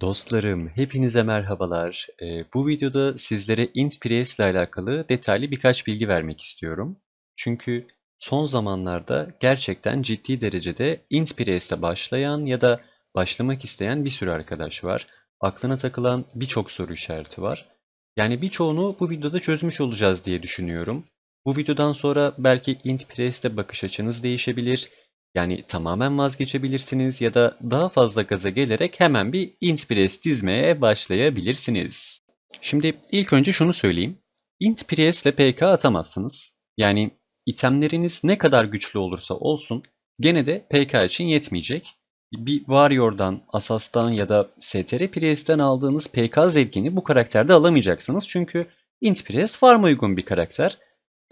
Dostlarım, hepinize merhabalar. Eee, bu videoda sizlere IntPress ile alakalı detaylı birkaç bilgi vermek istiyorum. Çünkü son zamanlarda gerçekten ciddi derecede IntPress'te başlayan ya da başlamak isteyen bir sürü arkadaş var. Aklına takılan birçok soru işareti var. Yani birçoğunu bu videoda çözmüş olacağız diye düşünüyorum. Bu videodan sonra belki IntPress'te bakış açınız değişebilir. Yani tamamen vazgeçebilirsiniz ya da daha fazla gaza gelerek hemen bir IntPress dizmeye başlayabilirsiniz. Şimdi ilk önce şunu söyleyeyim. IntPress ile PK atamazsınız. Yani itemleriniz ne kadar güçlü olursa olsun gene de PK için yetmeyecek. Bir Warrior'dan, Asas'tan ya da STR Priest'ten aldığınız PK zevkini bu karakterde alamayacaksınız. Çünkü IntPress farm uygun bir karakter.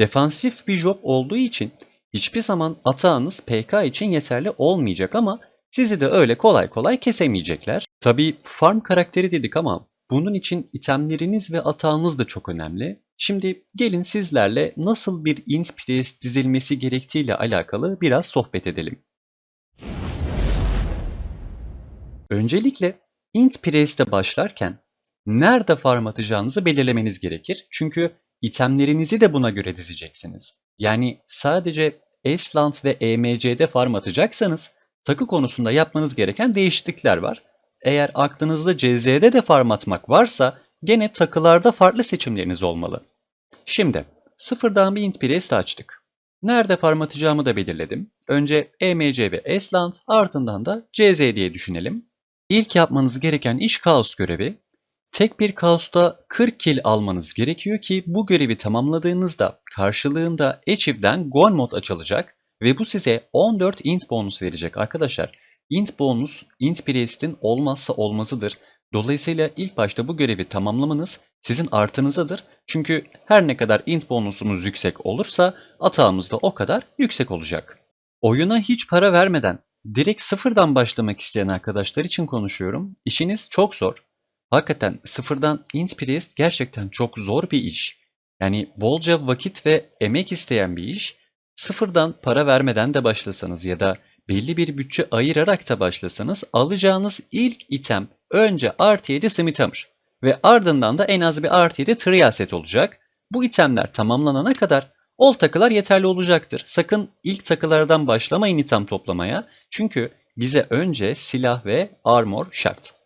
Defansif bir job olduğu için hiçbir zaman atağınız PK için yeterli olmayacak ama sizi de öyle kolay kolay kesemeyecekler. Tabii farm karakteri dedik ama bunun için itemleriniz ve atağınız da çok önemli. Şimdi gelin sizlerle nasıl bir int press dizilmesi gerektiğiyle alakalı biraz sohbet edelim. Öncelikle int press'te başlarken nerede farm atacağınızı belirlemeniz gerekir. Çünkü itemlerinizi de buna göre dizeceksiniz. Yani sadece Esland ve EMC'de farm atacaksanız takı konusunda yapmanız gereken değişiklikler var. Eğer aklınızda CZ'de de farm atmak varsa gene takılarda farklı seçimleriniz olmalı. Şimdi sıfırdan bir int press açtık. Nerede farm atacağımı da belirledim. Önce EMC ve Esland ardından da CZ diye düşünelim. İlk yapmanız gereken iş kaos görevi. Tek bir kaosta 40 kill almanız gerekiyor ki bu görevi tamamladığınızda karşılığında Achieve'den Goal mod açılacak ve bu size 14 int bonus verecek arkadaşlar. Int bonus int priest'in olmazsa olmazıdır. Dolayısıyla ilk başta bu görevi tamamlamanız sizin artınızadır. Çünkü her ne kadar int bonusunuz yüksek olursa atağımız da o kadar yüksek olacak. Oyuna hiç para vermeden direkt sıfırdan başlamak isteyen arkadaşlar için konuşuyorum. İşiniz çok zor. Hakikaten sıfırdan int priest gerçekten çok zor bir iş. Yani bolca vakit ve emek isteyen bir iş. Sıfırdan para vermeden de başlasanız ya da belli bir bütçe ayırarak da başlasanız alacağınız ilk item önce artı 7 Smith Hammer ve ardından da en az bir artı 7 Trial set olacak. Bu itemler tamamlanana kadar ol takılar yeterli olacaktır. Sakın ilk takılardan başlamayın item toplamaya. Çünkü bize önce silah ve armor şart.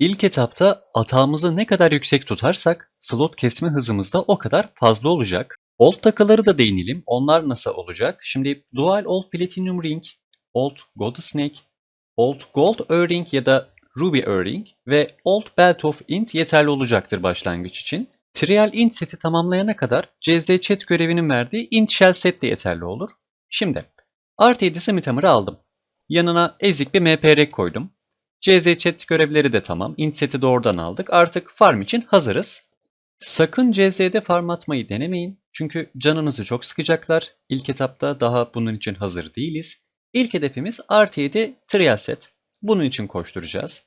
İlk etapta atağımızı ne kadar yüksek tutarsak slot kesme hızımız da o kadar fazla olacak. Old takıları da değinelim. Onlar nasıl olacak? Şimdi Dual Old Platinum Ring, Old Gold Snake, Old Gold Earring ya da Ruby Earring ve Old Belt of Int yeterli olacaktır başlangıç için. Trial Int seti tamamlayana kadar CZ Chat görevinin verdiği Int Shell set de yeterli olur. Şimdi artı 7 Smithhammer'ı aldım. Yanına ezik bir MPR koydum. CZ chat görevleri de tamam. Int seti de oradan aldık. Artık farm için hazırız. Sakın CZ'de farm atmayı denemeyin. Çünkü canınızı çok sıkacaklar. İlk etapta daha bunun için hazır değiliz. İlk hedefimiz artı 7 trial set. Bunun için koşturacağız.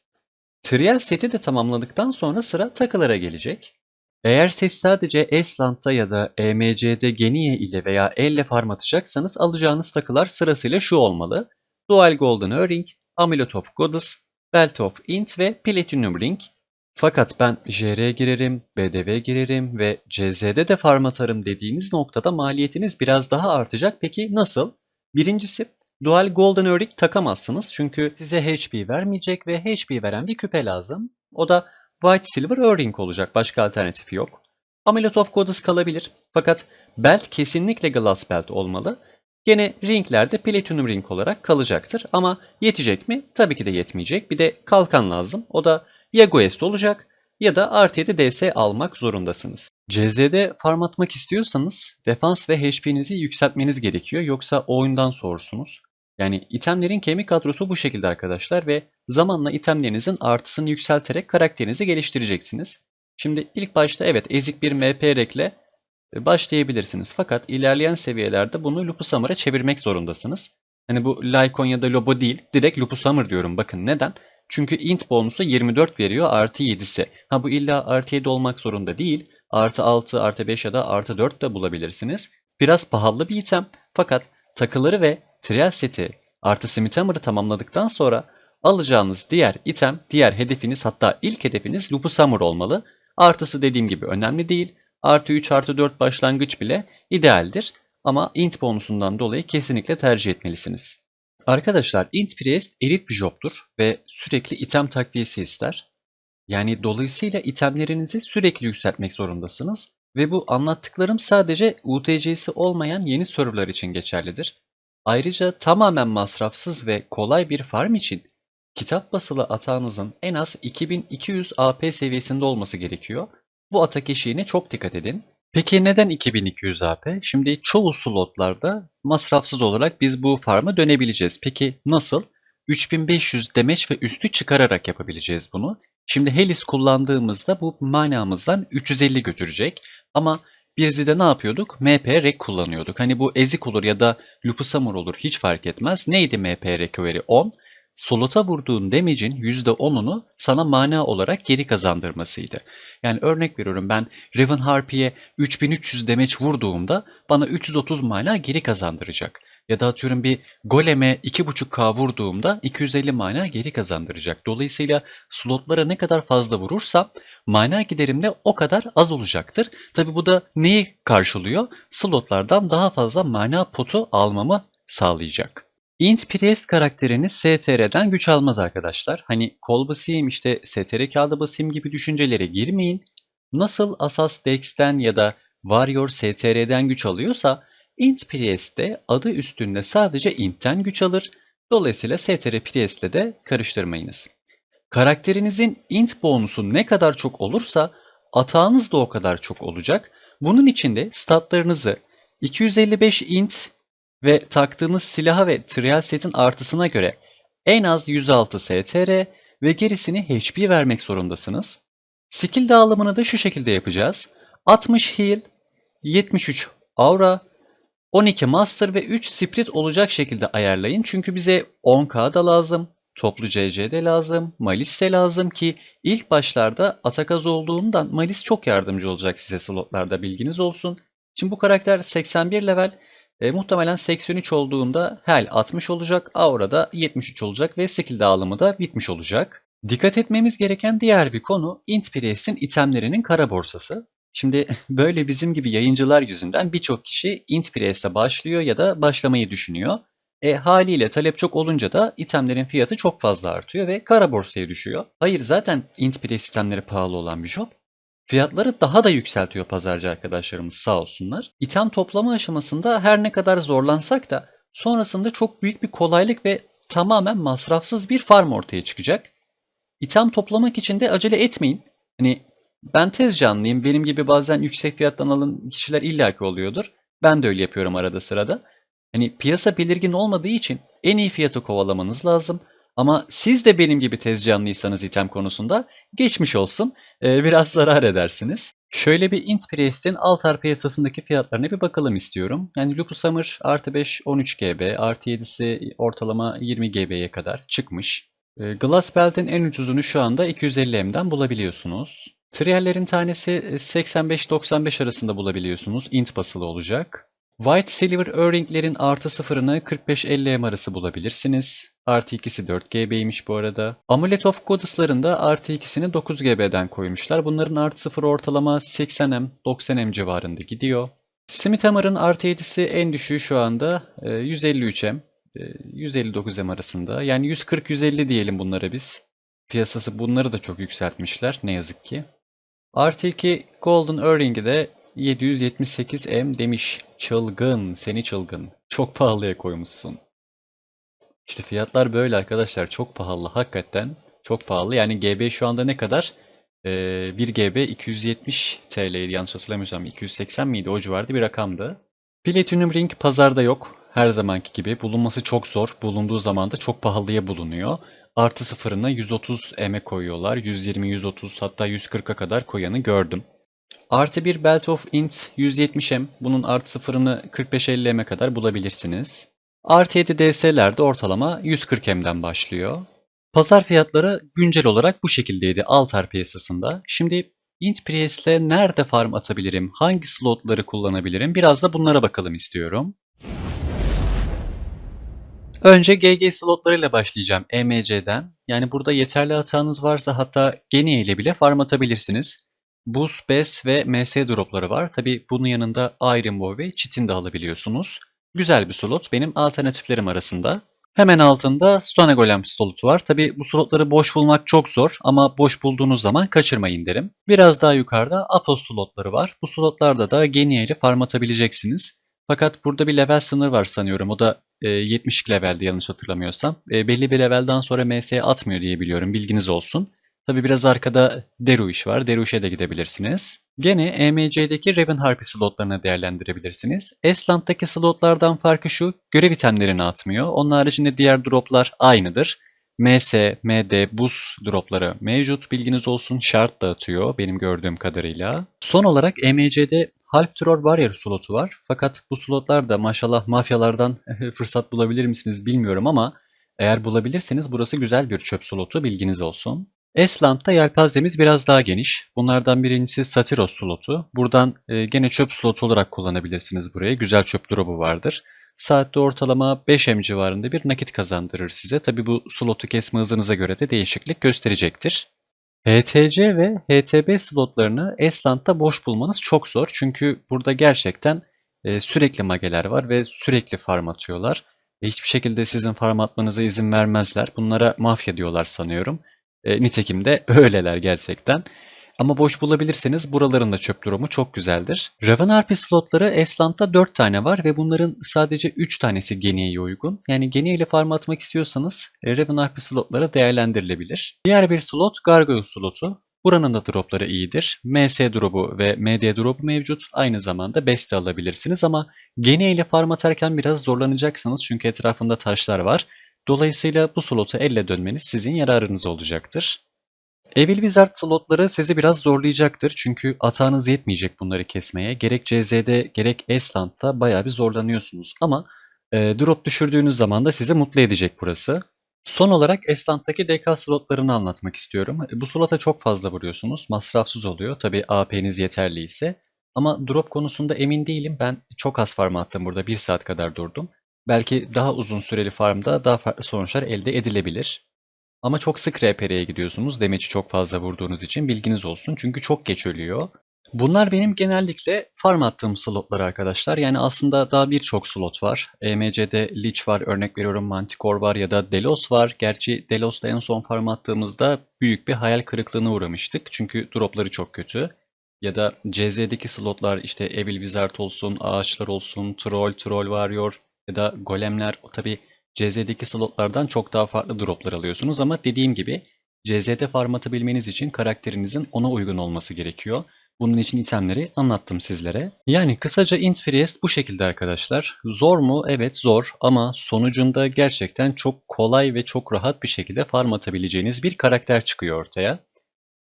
Trial seti de tamamladıktan sonra sıra takılara gelecek. Eğer siz sadece Esland'da ya da EMC'de Genie ile veya elle farm atacaksanız alacağınız takılar sırasıyla şu olmalı. Dual Golden Earring, Amulet of Goddess, Belt of Int ve Platinum Ring. Fakat ben JR girerim, BDV girerim ve CZ'de de farm atarım dediğiniz noktada maliyetiniz biraz daha artacak. Peki nasıl? Birincisi Dual Golden Earring takamazsınız çünkü size HP vermeyecek ve HP veren bir küpe lazım. O da White Silver Earring olacak. Başka alternatifi yok. Amulet of Goddess kalabilir. Fakat belt kesinlikle Glass Belt olmalı. Gene ringlerde Platinum Ring olarak kalacaktır. Ama yetecek mi? Tabii ki de yetmeyecek. Bir de kalkan lazım. O da ya Guest olacak ya da artı 7 DS almak zorundasınız. CZ'de farm atmak istiyorsanız defans ve HP'nizi yükseltmeniz gerekiyor. Yoksa oyundan soğursunuz. Yani itemlerin kemik kadrosu bu şekilde arkadaşlar ve zamanla itemlerinizin artısını yükselterek karakterinizi geliştireceksiniz. Şimdi ilk başta evet ezik bir MP rekle başlayabilirsiniz. Fakat ilerleyen seviyelerde bunu Lupus Summer'a çevirmek zorundasınız. Hani bu Lycon ya da Lobo değil, direkt Lupus Summer diyorum. Bakın neden? Çünkü int bonusu 24 veriyor artı 7'si. Ha bu illa artı 7 olmak zorunda değil. Artı 6, artı 5 ya da artı 4 de bulabilirsiniz. Biraz pahalı bir item. Fakat takıları ve trial seti artı Smith tamamladıktan sonra alacağınız diğer item, diğer hedefiniz hatta ilk hedefiniz Lupus Hammer olmalı. Artısı dediğim gibi önemli değil. Artı 3 artı 4 başlangıç bile idealdir. Ama int bonusundan dolayı kesinlikle tercih etmelisiniz. Arkadaşlar int priest elit bir jobdur ve sürekli item takviyesi ister. Yani dolayısıyla itemlerinizi sürekli yükseltmek zorundasınız ve bu anlattıklarım sadece UTC'si olmayan yeni serverlar için geçerlidir. Ayrıca tamamen masrafsız ve kolay bir farm için kitap basılı atağınızın en az 2200 AP seviyesinde olması gerekiyor. Bu atak eşiğine çok dikkat edin. Peki neden 2200 AP? Şimdi çoğu slotlarda masrafsız olarak biz bu farm'a dönebileceğiz. Peki nasıl? 3500 demeç ve üstü çıkararak yapabileceğiz bunu. Şimdi Helis kullandığımızda bu manamızdan 350 götürecek. Ama biz de ne yapıyorduk? MP rek kullanıyorduk. Hani bu ezik olur ya da Lupus Hammer olur hiç fark etmez. Neydi MP recovery 10? Slota vurduğun damage'in %10'unu sana mana olarak geri kazandırmasıydı. Yani örnek veriyorum ben Raven Harpy'ye 3300 damage vurduğumda bana 330 mana geri kazandıracak. Ya da atıyorum bir goleme 2.5k vurduğumda 250 mana geri kazandıracak. Dolayısıyla slotlara ne kadar fazla vurursam mana giderim de o kadar az olacaktır. Tabi bu da neyi karşılıyor? Slotlardan daha fazla mana potu almamı sağlayacak. Int Priest karakteriniz STR'den güç almaz arkadaşlar. Hani kol basayım işte STR kağıdı basayım gibi düşüncelere girmeyin. Nasıl Asas Dex'ten ya da Warrior STR'den güç alıyorsa Int Priest de adı üstünde sadece Int'ten güç alır. Dolayısıyla STR Priest'le de karıştırmayınız. Karakterinizin int bonusu ne kadar çok olursa atağınız da o kadar çok olacak. Bunun için de statlarınızı 255 int ve taktığınız silaha ve trial setin artısına göre en az 106 STR ve gerisini HP vermek zorundasınız. Skill dağılımını da şu şekilde yapacağız. 60 heal, 73 aura, 12 master ve 3 spirit olacak şekilde ayarlayın. Çünkü bize 10k da lazım, toplu CC de lazım, malis de lazım ki ilk başlarda atak az olduğundan malis çok yardımcı olacak size slotlarda bilginiz olsun. Şimdi bu karakter 81 level e, muhtemelen 83 olduğunda Hel 60 olacak, Aura da 73 olacak ve skill dağılımı da bitmiş olacak. Dikkat etmemiz gereken diğer bir konu Int Priest'in itemlerinin kara borsası. Şimdi böyle bizim gibi yayıncılar yüzünden birçok kişi Int Priest'e başlıyor ya da başlamayı düşünüyor. E haliyle talep çok olunca da itemlerin fiyatı çok fazla artıyor ve kara borsaya düşüyor. Hayır zaten Int Priest itemleri pahalı olan bir job. Fiyatları daha da yükseltiyor pazarcı arkadaşlarımız sağ olsunlar. İtem toplama aşamasında her ne kadar zorlansak da sonrasında çok büyük bir kolaylık ve tamamen masrafsız bir farm ortaya çıkacak. İtem toplamak için de acele etmeyin. Hani ben tez canlıyım. Benim gibi bazen yüksek fiyattan alın kişiler illaki oluyordur. Ben de öyle yapıyorum arada sırada. Hani piyasa belirgin olmadığı için en iyi fiyatı kovalamanız lazım. Ama siz de benim gibi tez canlıysanız item konusunda geçmiş olsun. Ee, biraz zarar edersiniz. Şöyle bir Int Priest'in altar piyasasındaki fiyatlarına bir bakalım istiyorum. Yani Lupus Hammer artı 5 13 GB, artı 7'si ortalama 20 GB'ye kadar çıkmış. Ee, Glass Belt'in en ucuzunu şu anda 250M'den bulabiliyorsunuz. Triyerlerin tanesi 85-95 arasında bulabiliyorsunuz. Int basılı olacak. White Silver Earring'lerin artı sıfırını 45-50M arası bulabilirsiniz. Artı ikisi 4 GB'ymiş bu arada. Amulet of Goddess'ların da artı ikisini 9 GB'den koymuşlar. Bunların artı sıfır ortalama 80M, 90M civarında gidiyor. Smith Hammer'ın artı 7'si en düşüğü şu anda 153M, 159M arasında. Yani 140-150 diyelim bunlara biz. Piyasası bunları da çok yükseltmişler ne yazık ki. Artı 2 Golden Earring'i de 778M demiş. Çılgın, seni çılgın. Çok pahalıya koymuşsun. İşte fiyatlar böyle arkadaşlar. Çok pahalı hakikaten. Çok pahalı. Yani GB şu anda ne kadar? Ee, 1 GB 270 TL'ydi yanlış hatırlamıyorsam. 280 miydi? O civarda bir rakamdı. Platinum Ring pazarda yok. Her zamanki gibi. Bulunması çok zor. Bulunduğu zaman da çok pahalıya bulunuyor. Artı sıfırını 130 M'e koyuyorlar. 120, 130 hatta 140'a kadar koyanı gördüm. Artı bir Belt of Int 170M. Bunun artı sıfırını 45-50M'e kadar bulabilirsiniz. Artı 7 DS'ler de ortalama 140M'den başlıyor. Pazar fiyatları güncel olarak bu şekildeydi Altar piyasasında. Şimdi Int Priest'le nerede farm atabilirim, hangi slotları kullanabilirim biraz da bunlara bakalım istiyorum. Önce GG slotlarıyla başlayacağım EMC'den. Yani burada yeterli hatanız varsa hatta Genie ile bile farm atabilirsiniz. Buz, Bes ve MS dropları var. Tabi bunun yanında Iron Bow ve Cheat'in de alabiliyorsunuz. Güzel bir slot benim alternatiflerim arasında. Hemen altında Stone Golem slotu var. Tabi bu slotları boş bulmak çok zor ama boş bulduğunuz zaman kaçırmayın derim. Biraz daha yukarıda Apos slotları var. Bu slotlarda da Genie ile farm atabileceksiniz. Fakat burada bir level sınır var sanıyorum. O da e, 72 levelde yanlış hatırlamıyorsam. E, belli bir levelden sonra MS'ye atmıyor diye biliyorum. Bilginiz olsun. Tabi biraz arkada Deruish var. Deruish'e de gidebilirsiniz. Gene EMC'deki Raven Harpy slotlarını değerlendirebilirsiniz. Esland'daki slotlardan farkı şu, görev itemlerini atmıyor. Onun haricinde diğer droplar aynıdır. MS, MD, Buz dropları mevcut bilginiz olsun. Shard da atıyor benim gördüğüm kadarıyla. Son olarak EMC'de Half Troll Warrior slotu var. Fakat bu slotlar da maşallah mafyalardan fırsat bulabilir misiniz bilmiyorum ama eğer bulabilirseniz burası güzel bir çöp slotu bilginiz olsun. Esland'da yelpazemiz biraz daha geniş. Bunlardan birincisi Satiros slotu. Buradan e, gene çöp slotu olarak kullanabilirsiniz buraya. Güzel çöp drop'u vardır. Saatte ortalama 5 M civarında bir nakit kazandırır size. Tabi bu slotu kesme hızınıza göre de değişiklik gösterecektir. HTC ve HTB slotlarını Esland'da boş bulmanız çok zor. Çünkü burada gerçekten e, sürekli mageler var ve sürekli farm atıyorlar. E, hiçbir şekilde sizin farm atmanıza izin vermezler. Bunlara mafya diyorlar sanıyorum. E, nitekim de öyleler gerçekten. Ama boş bulabilirseniz buraların da çöp durumu çok güzeldir. Raven RP slotları Esland'da 4 tane var ve bunların sadece 3 tanesi Genie'ye uygun. Yani Genie ile farm atmak istiyorsanız e, Raven RP slotları değerlendirilebilir. Diğer bir slot Gargoyle slotu. Buranın da dropları iyidir. MS drop'u ve MD drop'u mevcut. Aynı zamanda beste alabilirsiniz ama Genie ile farm atarken biraz zorlanacaksınız çünkü etrafında taşlar var. Dolayısıyla bu slotu elle dönmeniz sizin yararınız olacaktır. Evil Wizard slotları sizi biraz zorlayacaktır çünkü atağınız yetmeyecek bunları kesmeye. Gerek CZ'de gerek Esland'da bayağı bir zorlanıyorsunuz ama e, drop düşürdüğünüz zaman da sizi mutlu edecek burası. Son olarak Esland'daki DK slotlarını anlatmak istiyorum. E, bu slota çok fazla vuruyorsunuz. Masrafsız oluyor. Tabi AP'niz yeterli ise. Ama drop konusunda emin değilim. Ben çok az farm attım burada. 1 saat kadar durdum. Belki daha uzun süreli farmda daha farklı sonuçlar elde edilebilir. Ama çok sık RPR'ye gidiyorsunuz. Demeç'i çok fazla vurduğunuz için bilginiz olsun. Çünkü çok geç ölüyor. Bunlar benim genellikle farm attığım slotlar arkadaşlar. Yani aslında daha birçok slot var. EMC'de Lich var, örnek veriyorum Manticore var ya da Delos var. Gerçi Delos'ta en son farm attığımızda büyük bir hayal kırıklığına uğramıştık. Çünkü dropları çok kötü. Ya da CZ'deki slotlar işte Evil Wizard olsun, ağaçlar olsun, Troll, Troll Warrior ya da Golemler. O tabi CZ'deki slotlardan çok daha farklı droplar alıyorsunuz ama dediğim gibi CZ'de farm atabilmeniz için karakterinizin ona uygun olması gerekiyor. Bunun için itemleri anlattım sizlere. Yani kısaca Int bu şekilde arkadaşlar. Zor mu? Evet zor ama sonucunda gerçekten çok kolay ve çok rahat bir şekilde farm atabileceğiniz bir karakter çıkıyor ortaya.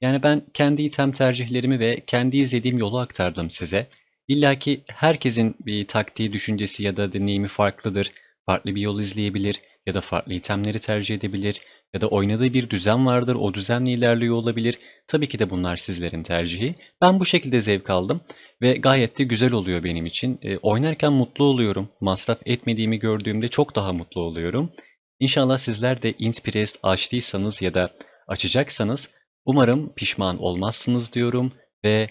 Yani ben kendi item tercihlerimi ve kendi izlediğim yolu aktardım size. İlla ki herkesin bir taktiği, düşüncesi ya da deneyimi farklıdır farklı bir yol izleyebilir ya da farklı itemleri tercih edebilir ya da oynadığı bir düzen vardır o düzenle ilerliyor olabilir. Tabii ki de bunlar sizlerin tercihi. Ben bu şekilde zevk aldım ve gayet de güzel oluyor benim için. E, oynarken mutlu oluyorum. Masraf etmediğimi gördüğümde çok daha mutlu oluyorum. İnşallah sizler de Inspirest açtıysanız ya da açacaksanız umarım pişman olmazsınız diyorum ve